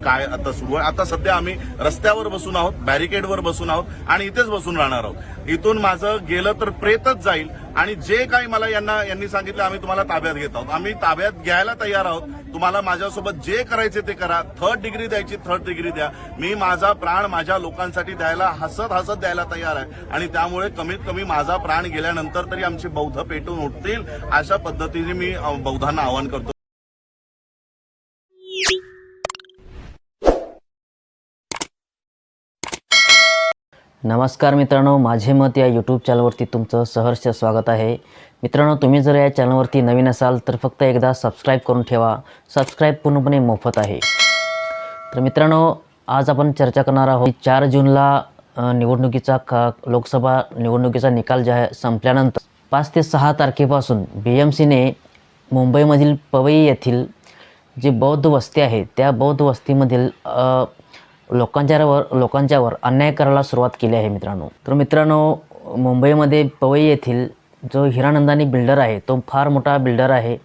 काय आता सुरू आहे? आता सध्या आम्ही रस्त्यावर बसून आहोत बॅरिकेडवर बसून आहोत आणि इथेच बसून राहणार आहोत. इथून माझं गेलं तर प्रेतच जाईल आणि जे काही मला यांना यांनी सांगितलं आम्ही तुम्हाला ताब्यात घेत आहोत. आम्ही ताब्यात घ्यायला तयार आहोत. तुम्हाला माझ्यासोबत जे करायचे ते करा. थर्ड डिग्री द्यायची थर्ड डिग्री द्या. मी माझा प्राण माझ्या लोकांसाठी द्यायला हसत हसत द्यायला तयार आहे. आणि त्यामुळे कमीत कमी माझा प्राण गेल्यानंतर तरी आमचे बौद्ध पेटून उठतील अशा पद्धतीने मी बौद्धांना आवाहन करतो. नमस्कार मित्रांनो माझे मत या यूट्यूब चॅनलवरती तुमचं सहर्ष स्वागत आहे. मित्रांनो तुम्ही जर या चॅनलवरती नवीन असाल तर फक्त एकदा सबस्क्राईब करून ठेवा. सबस्क्राईब पूर्णपणे मोफत आहे. तर मित्रांनो आज आपण चर्चा करणार आहोत चार जूनला निवडणुकीचा का लोकसभा निवडणुकीचा निकाल जाहीर संपल्यानंतर पाच ते सहा तारखेपासून बी एम सीने मुंबईमधील पवई येथील जी बौद्ध वस्ती आहे त्या बौद्ध वस्तीमधील लोकांच्यावर लोकांच्यावर अन्याय करायला सुरुवात केली आहे मित्रांनो. तर मित्रांनो मुंबईमध्ये पवई येथील जो हिरानंदानी बिल्डर आहे तो फार मोठा बिल्डर आहे.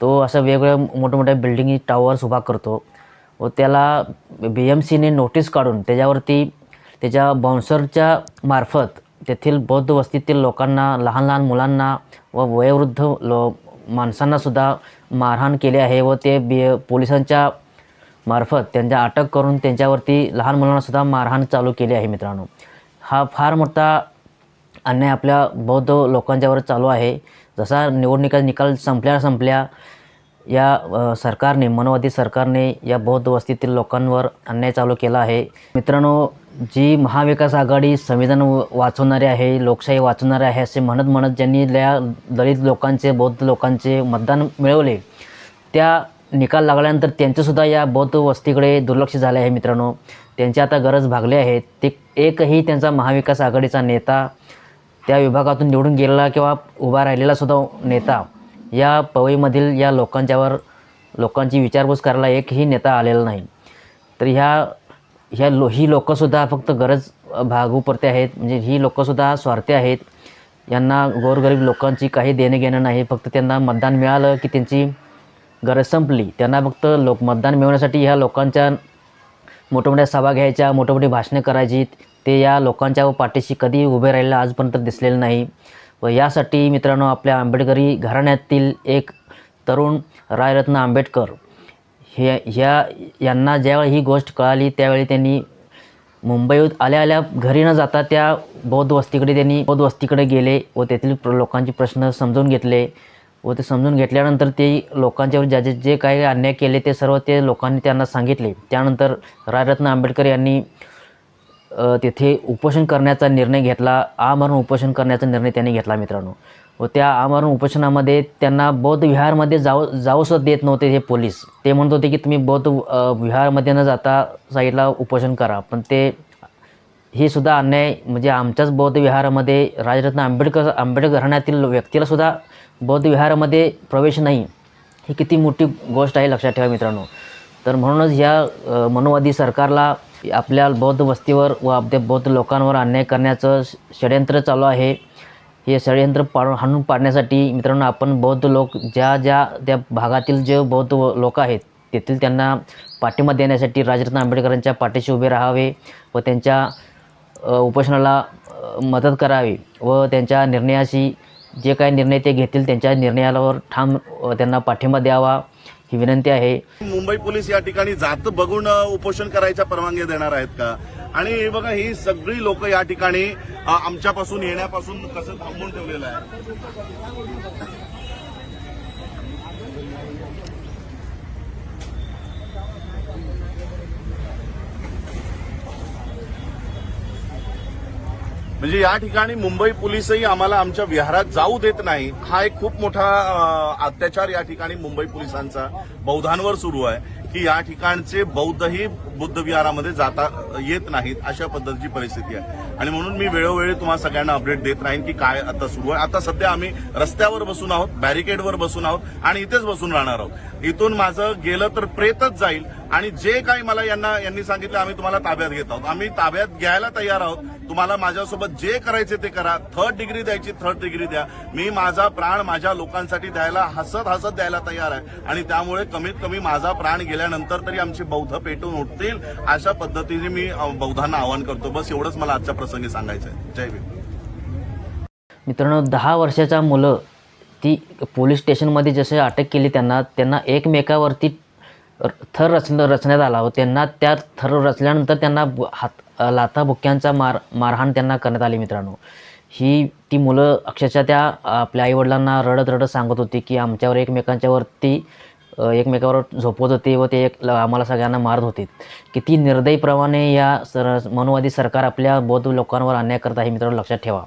तो असं वेगवेगळ्या मोठमोठ्या बिल्डिंग टावर्स उभा करतो. व त्याला बी एम सीने नोटीस काढून त्याच्यावरती त्याच्या बाउन्सरच्या मार्फत तेथील बौद्ध वस्तीतील लोकांना लहान लहान मुलांना व वयोवृद्ध लो माणसांनासुद्धा मारहाण केली आहे व ते बी पोलिसांच्या मार्फत त्यांच्या अटक करून त्यांच्यावरती लहान मुलांनासुद्धा मारहाण चालू केली आहे मित्रांनो. हा फार मोठा अन्याय आपल्या बौद्ध लोकांच्यावर चालू आहे. जसा निवडणुका निकाल संपल्या संपल्या या सरकारने मनोवादी सरकारने या बौद्ध वस्तीतील लोकांवर अन्याय चालू केला आहे. मित्रांनो जी महाविकास आघाडी संविधान व- वाचवणारी आहे लोकशाही वाचवणारी आहे असे म्हणत म्हणत ज्यांनी दलित लोकांचे बौद्ध लोकांचे मतदान मिळवले त्या निकाल लागल्यानंतर त्यांचंसुद्धा या बौद्ध वस्तीकडे दुर्लक्ष झाले आहे मित्रांनो. त्यांची आता गरज भागली आहे. ते एकही त्यांचा महाविकास आघाडीचा नेता त्या विभागातून निवडून गेलेला किंवा उभा राहिलेलासुद्धा नेता या पवईमधील या लोकांच्यावर लोकांची विचारपूस करायला एकही नेता आलेला नाही. तर ह्या ह्या लो ही लोकंसुद्धा फक्त गरज भागू पडते आहेत. म्हणजे ही लोकंसुद्धा स्वार्थी आहेत. यांना गोरगरीब लोकांची काही देणं घेणं नाही. फक्त त्यांना मतदान मिळालं की त्यांची गरज संपली. त्यांना फक्त लोक मतदान मिळवण्यासाठी ह्या लोकांच्या मोठमोठ्या सभा घ्यायच्या मोठमोठी भाषणे करायची. ते या लोकांच्या पाठीशी कधी उभे राहिलेलं आजपर्यंत दिसलेलं नाही. व यासाठी मित्रांनो आपल्या आंबेडकरी घराण्यातील एक तरुण रायरत्न आंबेडकर हे ह्या यांना ज्यावेळी ही गोष्ट कळाली त्यावेळी त्यांनी मुंबईत आल्या आल्या घरी न जाता त्या बौद्ध वस्तीकडे त्यांनी बौद्ध वस्तीकडे गेले व तेथील प्र लोकांचे प्रश्न समजून घेतले. व ते समजून घेतल्यानंतर ते लोकांच्यावर ज्या जे जे काही अन्याय केले ते सर्व ते लोकांनी त्यांना सांगितले. त्यानंतर राजरत्न आंबेडकर यांनी तेथे उपोषण करण्याचा निर्णय घेतला. आमरण उपोषण करण्याचा निर्णय त्यांनी घेतला मित्रांनो. व त्या आमरण उपोषणामध्ये त्यांना बौद्ध विहारमध्ये जाऊ जाऊसुद्धा देत नव्हते हे पोलीस. ते म्हणत होते की तुम्ही बौद्ध विहारमध्ये न जाता साईडला उपोषण करा. पण ते हे सुद्धा अन्याय म्हणजे आमच्याच बौद्ध विहारामध्ये राजरत्न आंबेडकर आंबेडकर घराण्यातील व्यक्तीलासुद्धा बौद्धविहारामध्ये बौद्ध विहारामध्ये प्रवेश नाही ही किती मोठी गोष्ट आहे लक्षात ठेवा मित्रांनो. तर म्हणूनच ह्या मनोवादी सरकारला आपल्या बौद्ध वस्तीवर व आपल्या बौद्ध लोकांवर अन्याय करण्याचं षडयंत्र चालू आहे. हे षडयंत्र पाडून हाणून पाडण्यासाठी मित्रांनो आपण बौद्ध लोक ज्या ज्या त्या भागातील जे बौद्ध लोक आहेत तेथील त्यांना पाठिंबा देण्यासाठी राजरत्न आंबेडकरांच्या पाठीशी उभे राहावे व त्यांच्या उपोषणाला मदत करावी व त्यांच्या निर्णयाशी जे काही निर्णय ते घेतील त्यांच्या निर्णयावर ठाम त्यांना पाठिंबा द्यावा ही विनंती आहे. मुंबई पोलीस या ठिकाणी जात बघून उपोषण करायच्या परवानगी देणार आहेत का? आणि बघा ही सगळी लोक या ठिकाणी आमच्यापासून येण्यापासून कसं थांबून ठेवलेलं आहे? म्हणजे या ठिकाणी मुंबई पोलीसही आम्हाला आमच्या विहारात जाऊ देत नाही. हा एक खूप मोठा अत्याचार या ठिकाणी मुंबई पोलिसांचा बौद्धांवर सुरू आहे की या ठिकाणचे बौद्धही बुद्ध विहारामध्ये जाता येत नाहीत अशा पद्धतीची परिस्थिती आहे. आणि म्हणून मी वेळोवेळी तुम्हाला सगळ्यांना अपडेट देत राहीन की काय आता सुरू आहे. आता सध्या आम्ही रस्त्यावर बसून आहोत बॅरिकेडवर बसून आहोत आणि इथेच बसून राहणार आहोत. इथून माझं गेलं तर प्रेतच जाईल आणि जे काही मला यांना यांनी सांगितलं आम्ही तुम्हाला ताब्यात घेत आहोत. आम्ही ताब्यात घ्यायला तयार आहोत. तुम्हाला माझ्यासोबत जे करायचे ते करा. थर्ड डिग्री द्यायची थर्ड डिग्री द्या. मी माझा प्राण माझ्या लोकांसाठी द्यायला हसत हसत द्यायला तयार आहे. आणि त्यामुळे कमीत कमी माझा प्राण गेल्यानंतर तरी आमची बौद्ध पेटून उठतील अशा पद्धतीने मी बौद्धांना आवाहन करतो. बस एवढंच मला आजच्या प्रसंगी सांगायचं आहे जय भीम. मित्रांनो दहा वर्षाच्या मुलं ती पोलीस स्टेशनमध्ये जसे अटक केली त्यांना त्यांना एकमेकावरती थर रचन रचण्यात आला. व त्यांना त्या थर रचल्यानंतर त्यांना हात लाथा बुक्क्यांचा मार मारहाण त्यांना करण्यात आली मित्रांनो. ही ती मुलं अक्षरशः त्या आपल्या आईवडिलांना रडत रडत सांगत होती की आमच्यावर एकमेकांच्यावरती एकमेकावर झोपवत होते व ते एक आम्हाला सगळ्यांना मारत होते. किती निर्दयीप्रमाणे या सर मनोवादी सरकार आपल्या बौद्ध लोकांवर अन्याय करत आहे मित्रांनो लक्षात ठेवा.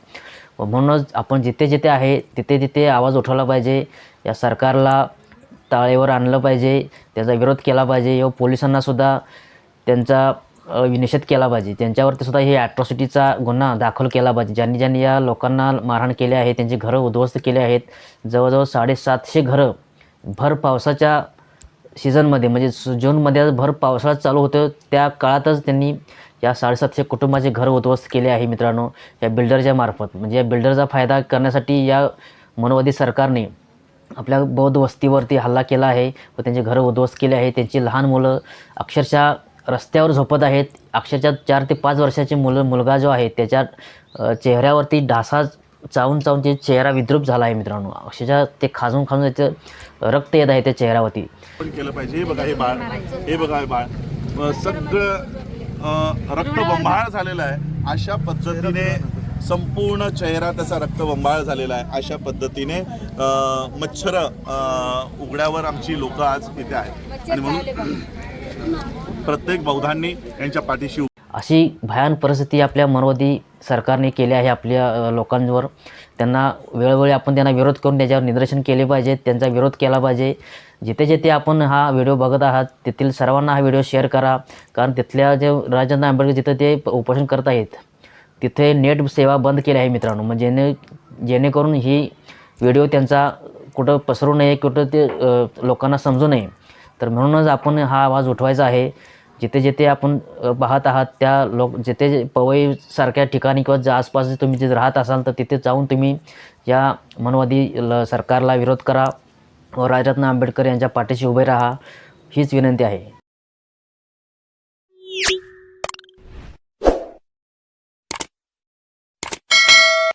व म्हणूनच आपण जिथे जिथे आहे तिथे तिथे आवाज उठवला पाहिजे या सरकारला ताळेवर आणलं पाहिजे त्याचा विरोध केला पाहिजे व पोलिसांनासुद्धा त्यांचा निषेध केला पाहिजे. त्यांच्यावरती सुद्धा हे ॲट्रॉसिटीचा गुन्हा दाखल केला पाहिजे. ज्यांनी ज्यांनी या लोकांना मारहाण केले आहे त्यांची घरं उद्ध्वस्त केले आहेत. जवळजवळ साडेसातशे घरं भर पावसाच्या सीझनमध्ये म्हणजे स- जूनमध्ये भर पावसाळा चालू होतो त्या काळातच त्यांनी या साडेसातशे कुटुंबाचे घर उद्ध्वस्त केले आहे मित्रांनो या बिल्डरच्या मार्फत. म्हणजे या बिल्डरचा फायदा करण्यासाठी या मनोवादी सरकारने आपल्या बौद्ध वस्तीवरती हल्ला केला आहे व त्यांचे घरं उद्ध्वस्त केले आहे. त्यांची लहान मुलं अक्षरशः रस्त्यावर झोपत आहेत. अक्षरशः चार ते पाच वर्षाचे मुलं मुलगा जो आहे त्याच्या चेहऱ्यावरती डासाच चावून चावून ते चेहरा विद्रूप झाला आहे मित्रांनो. अक्षरशः ते खाजून खाजून त्याचं रक्त येत आहे त्या चेहऱ्यावरती. पण केलं पाहिजे. हे बघा हे बाळ. हे बघा हे बाळ. अ, सगळं अ, रक्तबंबाळ झालेलं आहे. अशा पद्धतीने संपूर्ण चेहरा त्याचा रक्तबंबाळ झालेला आहे. अशा पद्धतीने मच्छर उघड्यावर आमची लोक आज इथे आहेत. आणि म्हणून प्रत्येक बौद्धांनी यांच्या पाठीशी अशी भयान परिस्थिती आपल्या मनोवादी सरकारने केले आहे आपल्या लोकांवर. त्यांना वेळोवेळी आपण त्यांना विरोध करून त्याच्यावर निदर्शन केले पाहिजे त्यांचा विरोध केला पाहिजे. जिथे जिथे आपण हा व्हिडिओ बघत आहात तेथील सर्वांना हा व्हिडिओ शेअर करा. कारण तिथल्या जे राजेंद्र आंबेडकर जिथं ते उपोषण करत आहेत तिथे नेट सेवा बंद केली आहे मित्रांनो. म्हणजे जेणे जेणेकरून ही व्हिडिओ त्यांचा कुठं पसरू नये कुठं ते लोकांना समजू नये. तर म्हणूनच आपण हा आवाज उठवायचा आहे. जिथे जिथे आपण पाहत आहात त्या लोक जिथे जे पवईसारख्या ठिकाणी किंवा ज्या आसपास तुम्ही जिथे राहत असाल तर तिथे जाऊन तुम्ही या मनवादी ल सरकारला विरोध करा व राजरत्न आंबेडकर यांच्या पाठीशी उभे राहा हीच विनंती आहे.